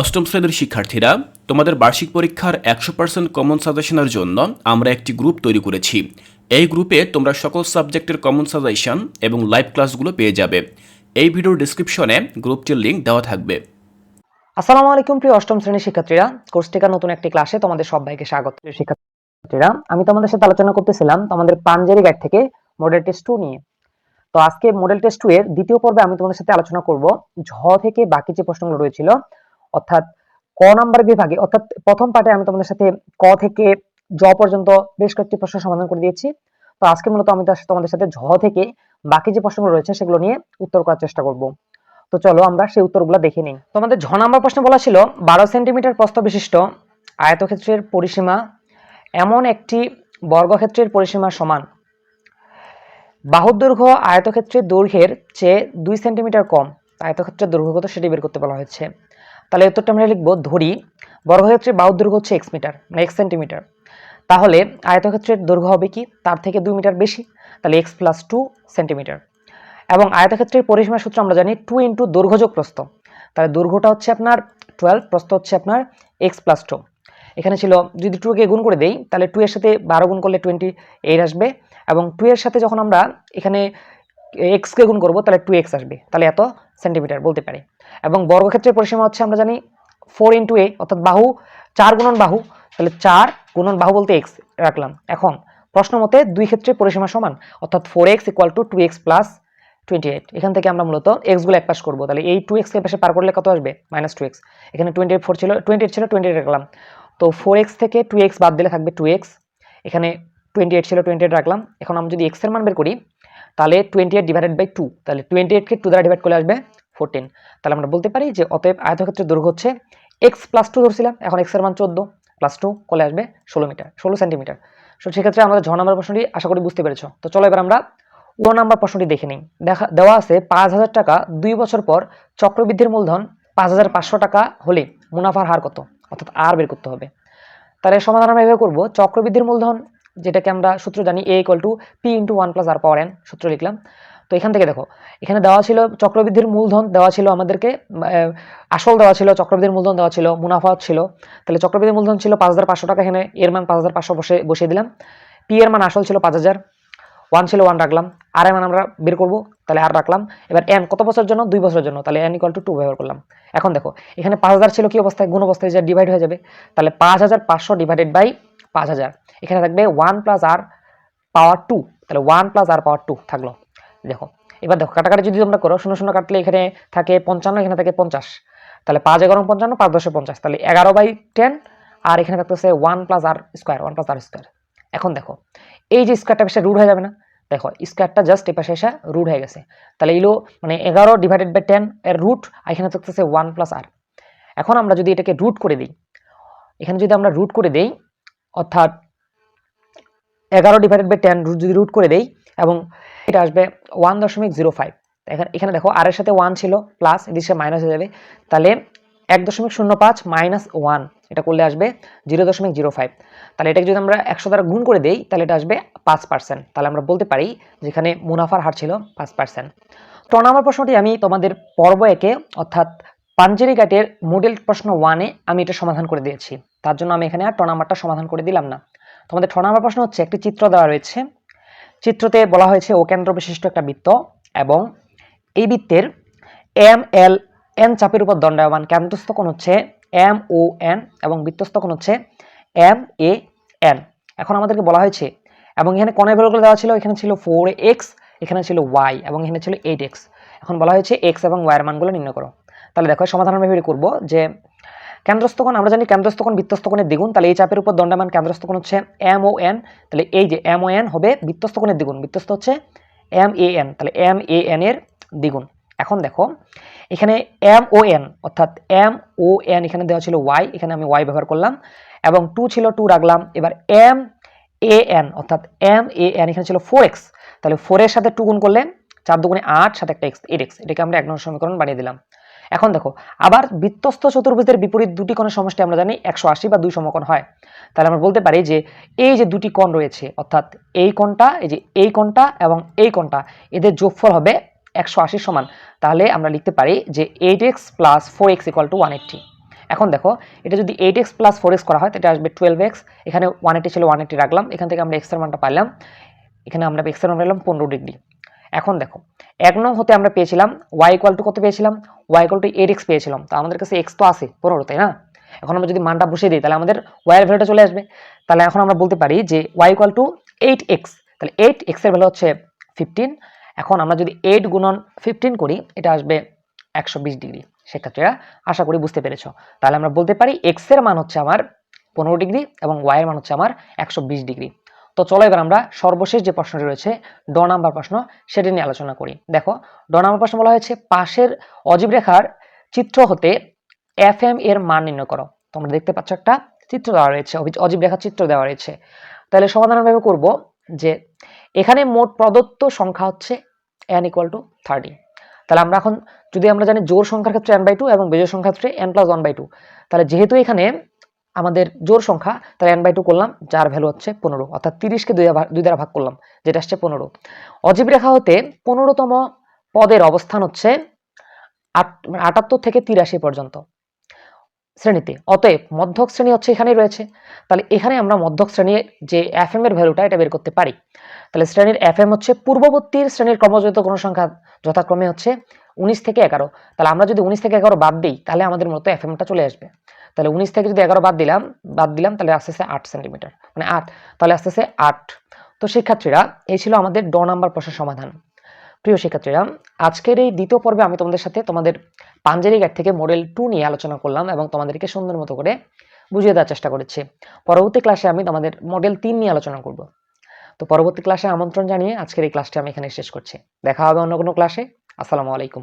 অষ্টম শ্রেণির শিক্ষার্থীরা, তোমাদের বার্ষিক পরীক্ষার একশো পার্সেন্ট কমন সাজেশনের জন্য আমরা একটি গ্রুপ তৈরি করেছি। এই গ্রুপে তোমরা সকল সাবজেক্টের কমন সাজেশন এবং লাইভ ক্লাসগুলো পেয়ে যাবে। এই ভিডিওর ডিসক্রিপশনে গ্রুপটির লিঙ্ক দেওয়া থাকবে। আসসালামু আলাইকুম প্রিয় অষ্টম শ্রেণির শিক্ষার্থীরা। কোর্স টিকার নতুন একটি ক্লাসে তোমাদের সবাইকে স্বাগত। শিক্ষার্থীরা, আমি তোমাদের সাথে আলোচনা করতেছিলাম তোমাদের পাঞ্জারি গাইড থেকে মডেল টেস্ট টু নিয়ে। তো আজকে মডেল টেস্ট টু এর দ্বিতীয় পর্বে আমি তোমাদের সাথে আলোচনা করব। ঝ থেকে বাকি যে প্রশ্নগুলো রয়েছিল অর্থাৎ ক নাম্বার বিভাগে, অর্থাৎ প্রথম পার্টে আমি তোমাদের সাথে ক থেকে জ পর্যন্ত বেশ কয়েকটি প্রশ্ন সমাধান করে দিয়েছি। তো আজকে মূলত আমি তোমাদের সাথে ঝ থেকে বাকি যে প্রশ্নগুলো রয়েছে সেগুলো নিয়ে উত্তর করার চেষ্টা করব। তো চলো আমরা সেই উত্তরগুলো দেখে নিই। তোমাদের ঝ নাম্বার প্রশ্ন বলা ছিল, বারো সেন্টিমিটার প্রস্থ বিশিষ্ট আয়তক্ষেত্রের পরিসীমা এমন একটি বর্গক্ষেত্রের পরিসীমা সমান। বাহুর দৈর্ঘ্য আয়তক্ষেত্রের দৈর্ঘ্যের চেয়ে দুই সেন্টিমিটার কম। আয়তক্ষেত্রের দৈর্ঘ্য কত সেটি বের করতে বলা হয়েছে। তাহলে উত্তরটা আমরা লিখব ধরি, বর্গক্ষেত্রের বাহুর দৈর্ঘ্য হচ্ছে এক্স মিটার মানে এক্স সেন্টিমিটার তাহলে আয়তক্ষেত্রের দৈর্ঘ্য হবে কি? তার থেকে দুই মিটার বেশি, তাহলে এক্স প্লাস টু সেন্টিমিটার এবং আয়তক্ষেত্রের পরিসীমা সূত্র আমরা জানি টু ইন্টু দৈর্ঘ্যযোগ প্রস্থ তাহলে দৈর্ঘ্যটা হচ্ছে আপনার টুয়েলভ প্রস্থ হচ্ছে আপনার এক্স প্লাস টু এখানে ছিল, যদি টুকে গুণ করে দেই, তাহলে টু এর সাথে বারো গুণ করলে টোয়েন্টি এইট আসবে। এবং টু এর সাথে যখন আমরা এখানে এক্সকে গুণ করব, তাহলে টু এক্স আসবে। তাহলে এত সেন্টিমিটার বলতে পারি। এবং বর্গক্ষেত্রের পরিসীমা হচ্ছে আমরা জানি ফোর ইন্টু এ অর্থাৎ বাহু, চার গুণন বাহু, তাহলে চার গুণন বাহু বলতে এক্স রাখলাম। এখন প্রশ্ন মতে দুই ক্ষেত্রে পরিসীমা সমান, অর্থাৎ four X equal to two X plus twenty eight এখান থেকে আমরা মূলত এক্সগুলো এক পাশ করব। তাহলে এই টু এক্সকে পাশে পার করলে কত আসবে? মাইনাস টু এক্স এখানে টোয়েন্টি এইট ফোর ছিল টোয়েন্টি এইট ছিল টোয়েন্টি এইট রাখলাম। তো ফোর এক্স থেকে টু এক্স বাদ দিলে থাকবে টু এক্স এখানে টোয়েন্টি এইট ছিল টোয়েন্টি এইট রাখলাম। এখন আমরা যদি এক্সের মান বের করি তাহলে twenty eight divided by two তাহলে টোয়েন্টি এইটকে টু দ্বারা ডিভাইড করলে আসবে ফোরটিন তাহলে আমরা বলতে পারি যে অতএব আয়তক্ষেত্রের দৈর্ঘ্য হচ্ছে এক্স প্লাস টু ধরছিলাম, এখন এক্সের মান চোদ্দ প্লাস টু কলে আসবে ষোলো মিটার, ষোলো সেন্টিমিটার সো সেক্ষেত্রে আমাদের ছ নম্বর প্রশ্নটি আশা করি বুঝতে পেরেছ। তো চলো এবার আমরা ও নাম্বার প্রশ্নটি দেখে নিই। দেখা, দেওয়া আছে পাঁচ হাজার টাকা দুই বছর পর চক্রবৃদ্ধির মূলধন পাঁচ হাজার পাঁচশো টাকা হলে মুনাফার হার কত? অর্থাৎ আর বের করতে হবে। তাহলে সমাধান আমরা এভাবে করব, চক্রবৃদ্ধির মূলধন যেটাকে আমরা সূত্র জানি A equal to P into one plus R power N সূত্র লিখলাম। তো এখান থেকে দেখো, এখানে দেওয়া ছিল চক্রবৃদ্ধির মূলধন, দেওয়া ছিল আমাদেরকে আসল দেওয়া ছিল, চক্রবৃদ্ধির মূলধন দেওয়া ছিল, মুনাফা ছিল। তাহলে চক্রবৃদ্ধির মূলধন ছিল পাঁচ হাজার পাঁচশো টাকা, এখানে এর মান পাঁচ হাজার পাঁচশো বসে, বসিয়ে দিলাম। পি এর মান আসল ছিল পাঁচ হাজার ওয়ান ছিল ওয়ান রাখলাম। আর এর মান আমরা বের করব, তাহলে আর রাখলাম। এবার এন কত বছরের জন্য? দুই বছরের জন্য। তাহলে এন ইকুয়াল টু টু ব্যবহার করলাম। এখন দেখো, এখানে পাঁচ হাজার ছিল কি অবস্থায়? গুণ অবস্থায় যে ডিভাইড হয়ে যাবে। তাহলে পাঁচ হাজার পাঁচশো ডিভাইডেড বাই পাঁচ হাজার। এখানে থাকবে one plus R power two তাহলে one plus R power two থাকল। দেখো, এবার দেখো, কাটাকাটি যদি তোমরা করো, শূন্য শূন্য কাটলে এখানে থাকে পঞ্চান্ন, এখানে থাকে পঞ্চাশ। তাহলে পাঁচ এগারো পঞ্চান্ন, পাঁচ দশে পঞ্চাশ। তাহলে এগারো বাই টেন আর এখানে থাকতেছে one plus R square one plus R square এখন দেখো, এই যে স্কোয়ারটা পেশে রুট হয়ে যাবে না? দেখো স্কোয়ারটা জাস্ট এ পাশে এসে রুট হয়ে গেছে। তাহলে এলো মানে এগারো ডিভাইডেড বাই টেন এর রুট আর এখানে থাকতেছে ওয়ান প্লাস আর এখন আমরা যদি এটাকে রুট করে দিই, এখানে যদি আমরা রুট করে দেই অর্থাৎ এগারো ডিভাইডেড বাই টেন যদি রুট করে দেই এবং এটা আসবে ওয়ান দশমিক জিরো ফাইভ এখানে দেখো আর এর সাথে ওয়ান ছিল প্লাস এদিকে মাইনাস হয়ে যাবে। তাহলে এক দশমিক শূন্য পাঁচ মাইনাস ওয়ান এটা করলে আসবে জিরো দশমিক জিরো ফাইভ তাহলে এটাকে যদি আমরা একশো দ্বারা গুণ করে দেই, তাহলে এটা আসবে পাঁচ পার্সেন্ট তাহলে আমরা বলতে পারি যেখানে মুনাফার হার ছিল পাঁচ পার্সেন্ট ট নম্বর প্রশ্নটি আমি তোমাদের পর্ব একে, অর্থাৎ পাঞ্জেরি ঘাটের মডেল প্রশ্ন ওয়ানে আমি এটা সমাধান করে দিয়েছি। তার জন্য আমি এখানে আর ট নাম্বারটা সমাধান করে দিলাম না। তোমাদের ঠ নম্বর প্রশ্ন হচ্ছে, একটি চিত্র দেওয়া রয়েছে। চিত্রতে বলা হয়েছে, ও কেন্দ্র বিশিষ্ট একটা বৃত্ত এবং এই বৃত্তের এম, এল, এন চাপের উপর দণ্ডায়মান। কেন্দ্রস্থ কোণ হচ্ছে এম, ও, এন এবং বৃত্তস্থ কোণ হচ্ছে এম, এ, এন। এখন আমাদেরকে বলা হয়েছে, এবং এখানে কোণের ভ্যালুগুলো দেওয়া ছিল, এখানে ছিল ফোর এক্স এখানে ছিল ওয়াই এবং এখানে ছিল এইট এক্স এখন বলা হয়েছে এক্স এবং ওয়াইয়ের মানগুলো নির্ণয় করো। তাহলে দেখো, সমাধান এভাবে করব যে কেন্দ্রস্থ কোণ আমরা জানি কেন্দ্রস্থ কোণ বৃত্তস্থ দ্বিগুণ, তাহলে এই চাপের উপর দণ্ডায়মান কেন্দ্রস্থ কোণ হচ্ছে এম ও এন তাহলে এই যে এম ও এন হবে বৃত্তস্থ কোণের দ্বিগুণ, বৃত্তস্থ হচ্ছে এম এ এন তাহলে এম এ এন এর দ্বিগুণ। এখন দেখো, এখানে এম ও এন অর্থাৎ এম ও এন এখানে দেওয়া ছিল ওয়াই, এখানে আমি ওয়াই ব্যবহার করলাম, এবং টু ছিল টু রাখলাম, এবার এম এ এন অর্থাৎ এম এ এন এখানে ছিল ফোর এক্স তাহলে ফোরের সাথে টু গুণ করলে চার দুগুণে আট, সাথে একটা এক্স এইট এক্স এটাকে আমরা এক নম্বর সমীকরণ বানিয়ে দিলাম। এখন দেখো, আবার বৃত্তস্থ চতুর্ভুজের বিপরীত দুটি কোণের সমষ্টি আমরা জানি একশো আশি বা দুই সমকোণ হয়। তাহলে আমরা বলতে পারি যে এই যে দুটি কোণ রয়েছে, অর্থাৎ এই কোণটা, এই যে এই কোণটা এবং এই কোণটা, এদের যোগফল হবে একশো আশির সমান। তাহলে আমরা লিখতে পারি যে eight X plus four X equal to one eighty. এখন দেখো, এটা যদি eight X plus four X করা হয়, তাহলে আসবে টুয়েলভ এক্স। এখানে ওয়ান এইটি ছিল, ওয়ান এইটি রাখলাম। এখান থেকে আমরা এক্সের মানটা পাইলাম। এখানে আমরা এক্সের মান পেলাম পনেরো ডিগ্রি। এখন দেখো, এক নং হতে আমরা পেয়েছিলাম ওয়াই ইকুয়াল টু কত পেয়েছিলাম? Y equal to eight X পেয়েছিলাম। তো আমাদের কাছে এক্স তো আছে, পনেরো, তাই না? এখন আমরা যদি মানটা বসিয়ে দিই, তাহলে আমাদের ওয়াই এর ভ্যালুটা চলে আসবে। তাহলে এখন আমরা বলতে পারি যে Y equal to eight X তাহলে এইট এক্সের ভ্যালু হচ্ছে ফিফটিন এখন আমরা যদি এইট গুণন ফিফটিন করি, এটা আসবে একশো বিশ ডিগ্রি। শিক্ষার্থীরা আশা করি বুঝতে পেরেছ। তাহলে আমরা বলতে পারি এক্সের মান হচ্ছে আমার পনেরো ডিগ্রি এবং ওয়াইয়ের মান হচ্ছে আমার একশো বিশ ডিগ্রি। তো চলো এবার আমরা সর্বশেষ যে প্রশ্নটি রয়েছে, ড নাম্বার প্রশ্ন, সেটি নিয়ে আলোচনা করি। দেখো, ড নাম্বার প্রশ্ন বলা হয়েছে, পাশের অজীব রেখার চিত্র হতে এফ এম এর মান নির্ণয় করো। তোমরা দেখতে পাচ্ছ একটা চিত্র দেওয়া রয়েছে অজীব রেখার চিত্র দেওয়া রয়েছে। তাহলে সমাধান ভাবে করব যে, এখানে মোট প্রদত্ত সংখ্যা হচ্ছে এন ইকুয়াল টু থার্টি তাহলে আমরা এখন, যদি আমরা জানি জোর সংখ্যার ক্ষেত্রে এন বাই টু এবং বেজোর সংখ্যার ক্ষেত্রে N plus one by two তাহলে যেহেতু এখানে আমাদের জোর সংখ্যা, তাহলে এন বাই টু করলাম, যার ভ্যালু হচ্ছে পনেরো, অর্থাৎ তিরিশকে দুই দুই দ্বারা ভাগ করলাম, যেটা আসছে পনেরো। অজীব রেখা হতে পনেরোতম পদের অবস্থান হচ্ছে আট আটাত্তর থেকে তিরাশি পর্যন্ত শ্রেণীতে। অতএব মধ্যক শ্রেণি হচ্ছে এখানে রয়েছে। তাহলে এখানে আমরা মধ্যক শ্রেণির যে এফ এম এর ভ্যালুটা এটা বের করতে পারি। তাহলে শ্রেণির এফ এম হচ্ছে পূর্ববর্তীর শ্রেণির ক্রমযুক্ত কোনো সংখ্যা যথাক্রমে হচ্ছে উনিশ থেকে এগারো। তাহলে আমরা যদি উনিশ থেকে এগারো বাদ দিই, তাহলে আমাদের মতো এফ এমটা চলে আসবে। তাহলে উনিশ থেকে যদি এগারো বাদ দিলাম বাদ দিলাম, তাহলে আস্তে আস্তে আট সেন্টিমিটার মানে আট, তাহলে আস্তে আস্তে আট। তো শিক্ষার্থীরা, এই ছিল আমাদের ড নাম্বার প্রশ্নের সমাধান। প্রিয় শিক্ষার্থীরা, আজকের এই দ্বিতীয় পর্বে আমি তোমাদের সাথে তোমাদের পাঞ্জেরি গাইড থেকে মডেল টু নিয়ে আলোচনা করলাম এবং তোমাদেরকে সুন্দর মতো করে বুঝিয়ে দেওয়ার চেষ্টা করেছি। পরবর্তী ক্লাসে আমি তোমাদের মডেল তিন নিয়ে আলোচনা করব। তো পরবর্তী ক্লাসে আমন্ত্রণ জানিয়ে আজকের এই ক্লাসটি আমি এখানে শেষ করছি। দেখা হবে অন্য কোনো ক্লাসে আসসালামু আলাইকুম।